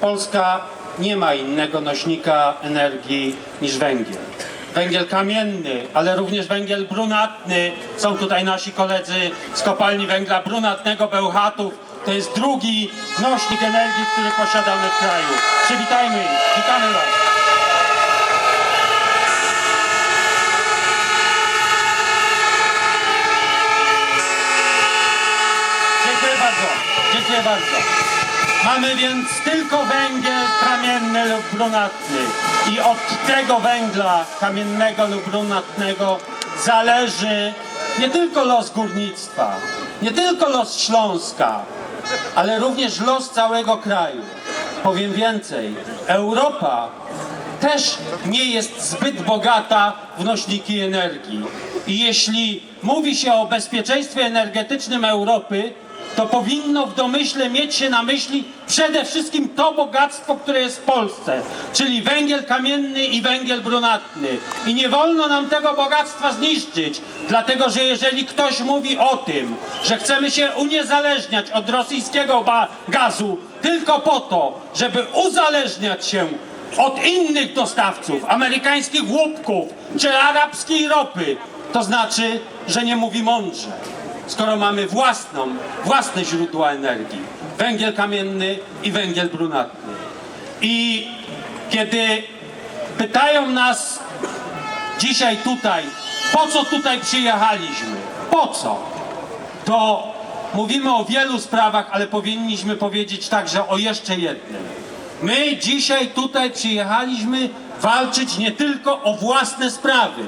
Polska nie ma innego nośnika energii niż węgiel. Węgiel kamienny, ale również węgiel brunatny. Są tutaj nasi koledzy z kopalni węgla brunatnego Bełchatów. To jest drugi nośnik energii, który posiadamy w kraju. Przywitajmy ich. Witamy Was. Dziękuję bardzo. Dziękuję bardzo. Mamy więc tylko węgiel kamienny lub brunatny i od tego węgla kamiennego lub brunatnego zależy nie tylko los górnictwa, nie tylko los Śląska, ale również los całego kraju. Powiem więcej, Europa też nie jest zbyt bogata w nośniki energii. I jeśli mówi się o bezpieczeństwie energetycznym Europy, to powinno w domyśle mieć się na myśli przede wszystkim to bogactwo, które jest w Polsce, czyli węgiel kamienny i węgiel brunatny. I nie wolno nam tego bogactwa zniszczyć, dlatego że jeżeli ktoś mówi o tym, że chcemy się uniezależniać od rosyjskiego gazu tylko po to, żeby uzależniać się od innych dostawców, amerykańskich łupków czy arabskiej ropy, to znaczy, że nie mówi mądrze. Skoro mamy własną, własne źródła energii, węgiel kamienny i węgiel brunatny. I kiedy pytają nas dzisiaj tutaj, po co tutaj przyjechaliśmy, po co, to mówimy o wielu sprawach, ale powinniśmy powiedzieć także o jeszcze jednym. My dzisiaj tutaj przyjechaliśmy walczyć nie tylko o własne sprawy,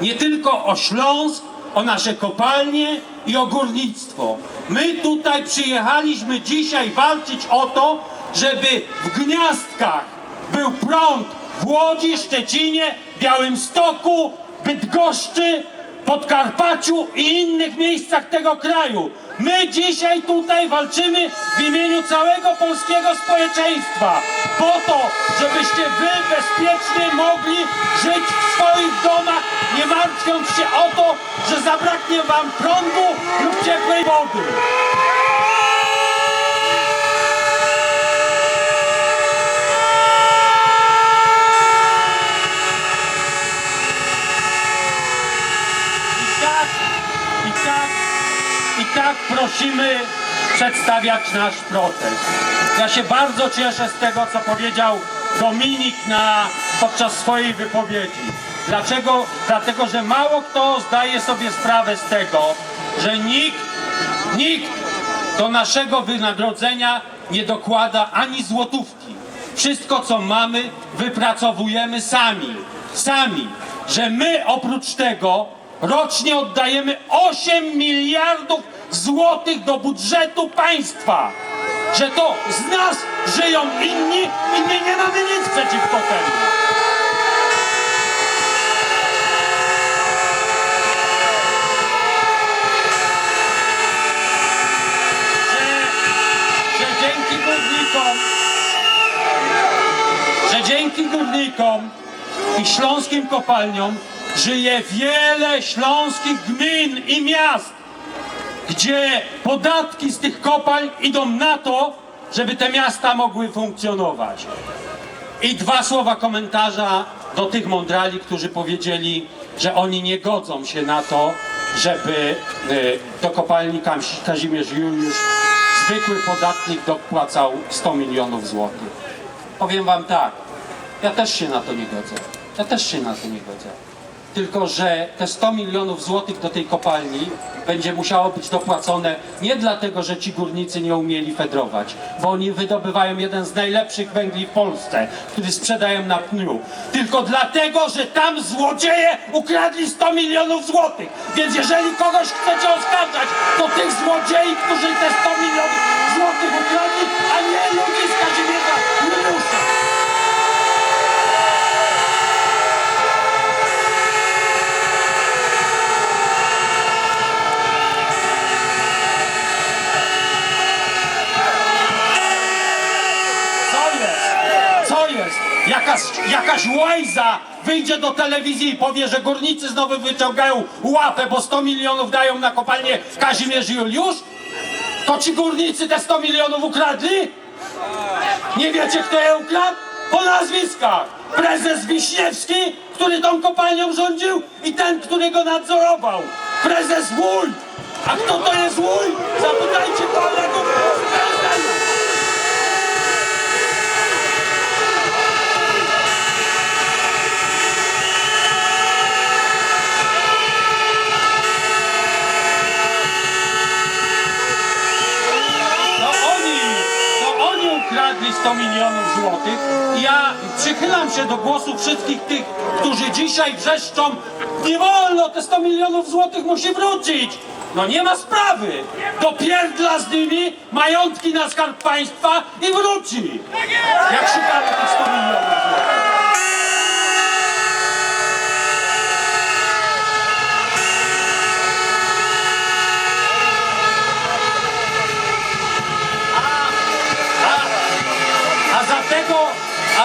nie tylko o Śląsk, o nasze kopalnie i o górnictwo. My tutaj przyjechaliśmy dzisiaj walczyć o to, żeby w gniazdkach był prąd w Łodzi, Szczecinie, Białymstoku, Bydgoszczy, Podkarpaciu i innych miejscach tego kraju. My dzisiaj tutaj walczymy w imieniu całego polskiego społeczeństwa po to, żebyście wy bezpiecznie mogli żyć w swoich domach, nie martwiąc się o to, że zabraknie wam prądu lub ciepłej wody. I tak, i tak, i prosimy przedstawiać nasz protest. Ja się bardzo cieszę z tego, co powiedział Dominik na, podczas swojej wypowiedzi. Dlaczego? Dlatego, że mało kto zdaje sobie sprawę z tego, że nikt, nikt do naszego wynagrodzenia nie dokłada ani złotówki. Wszystko, co mamy, wypracowujemy sami. Sami. Że my oprócz tego rocznie oddajemy 8 miliardów złotych do budżetu państwa. Że to z nas żyją inni i my nie mamy nic przeciwko temu. Że, że dzięki górnikom że dzięki górnikom i śląskim kopalniom żyje wiele śląskich gmin i miast, gdzie podatki z tych kopalń idą na to, żeby te miasta mogły funkcjonować. I dwa słowa komentarza do tych mądrali, którzy powiedzieli, że oni nie godzą się na to, żeby y, do kopalni Kazi- Kazimierz Juliusz zwykły podatnik dopłacał 100 milionów złotych. Powiem wam tak, ja też się na to nie godzę. Ja też się na to nie godzę. Tylko, że te 100 milionów złotych do tej kopalni będzie musiało być dopłacone nie dlatego, że ci górnicy nie umieli fedrować, bo oni wydobywają jeden z najlepszych węgli w Polsce, który sprzedają na pniu, tylko dlatego, że tam złodzieje ukradli 100 milionów złotych. Więc jeżeli kogoś chcecie oskarżać, to tych złodziei, którzy te 100 milionów złotych ukradli, a nie ludzi z Kazimierza Juliusza. Co jest? Co jest? Jakaś, jakaś łajza wyjdzie do telewizji i powie, że górnicy znowu wyciągają łapę, bo 100 milionów dają na kopalnię Kazimierz Juliusz? To ci górnicy te 100 milionów ukradli? Nie wiecie, kto je ukradł? Po nazwiskach! Prezes Wiśniewski, który tą kopalnią rządził i ten, który go nadzorował. Prezes Łój! A kto to jest Łój? Zapytajcie kolegów z PSL-u. To oni, to oni ukradli 100 milionów złotych. Ja przychylam się do głosu wszystkich tych, którzy dzisiaj wrzeszczą, nie wolno, te 100 milionów złotych musi wrócić. No nie ma sprawy. Dopierdla z nimi majątki na skarb państwa i wróci. Jak szukamy tych 100 milionów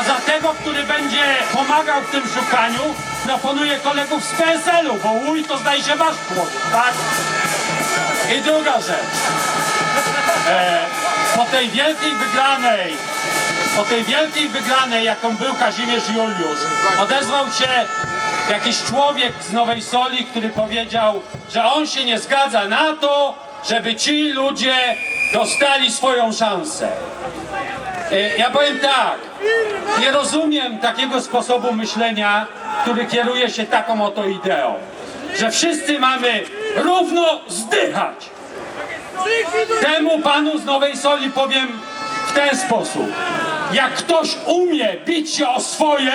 a za tego, który będzie pomagał w tym szukaniu, proponuję kolegów z PSL-u, bo łój to zdaje się wasz człowiek, tak? I druga rzecz. E, po tej wielkiej wygranej, po tej wielkiej wygranej, jaką był Kazimierz Juliusz, odezwał się jakiś człowiek z Nowej Soli, który powiedział, że on się nie zgadza na to, żeby ci ludzie dostali swoją szansę. E, Ja powiem tak, nie rozumiem takiego sposobu myślenia, który kieruje się taką oto ideą, że wszyscy mamy równo zdychać. Temu panu z Nowej Soli powiem w ten sposób. Jak ktoś umie bić się o swoje,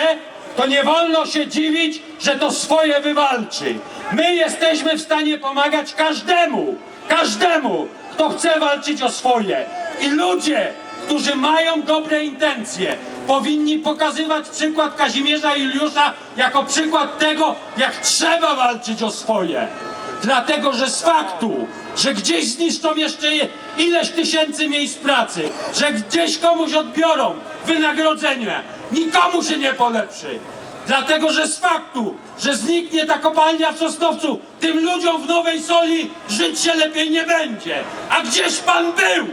to nie wolno się dziwić, że to swoje wywalczy. My jesteśmy w stanie pomagać każdemu, każdemu, kto chce walczyć o swoje. I ludzie, którzy mają dobre intencje, powinni pokazywać przykład Kazimierza Juliusza jako przykład tego, jak trzeba walczyć o swoje. Dlatego, że z faktu, że gdzieś zniszczą jeszcze je- ileś tysięcy miejsc pracy, że gdzieś komuś odbiorą wynagrodzenie, nikomu się nie polepszy. Dlatego, że z faktu, że zniknie ta kopalnia w Sosnowcu, tym ludziom w Nowej Soli żyć się lepiej nie będzie. A gdzieś pan był,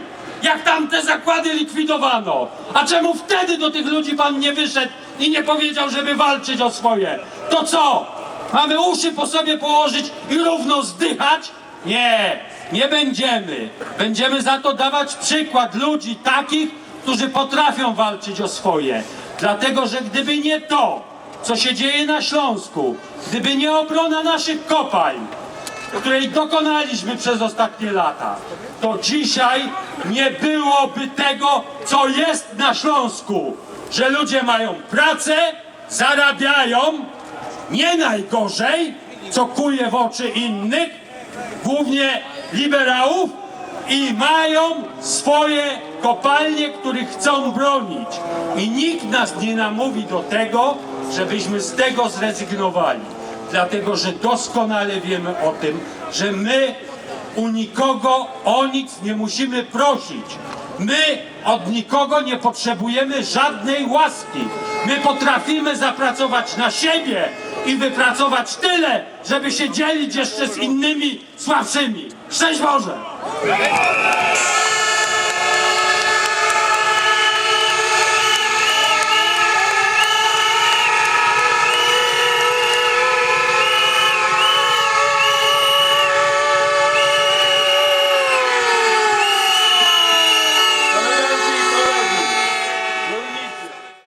jak tam te zakłady likwidowano? A czemu wtedy do tych ludzi pan nie wyszedł i nie powiedział, żeby walczyć o swoje? To co? Mamy uszy po sobie położyć i równo zdychać? Nie, nie będziemy. Będziemy za to dawać przykład ludzi takich, którzy potrafią walczyć o swoje. Dlatego, że gdyby nie to, co się dzieje na Śląsku, gdyby nie obrona naszych kopalń, której dokonaliśmy przez ostatnie lata, to dzisiaj nie byłoby tego, co jest na Śląsku. Że ludzie mają pracę, zarabiają, nie najgorzej, co kuje w oczy innych, głównie liberałów, i mają swoje kopalnie, których chcą bronić. I nikt nas nie namówi do tego, żebyśmy z tego zrezygnowali. Dlatego, że doskonale wiemy o tym, że my u nikogo o nic nie musimy prosić. My od nikogo nie potrzebujemy żadnej łaski. My potrafimy zapracować na siebie i wypracować tyle, żeby się dzielić jeszcze z innymi słabszymi. Szczęść Boże!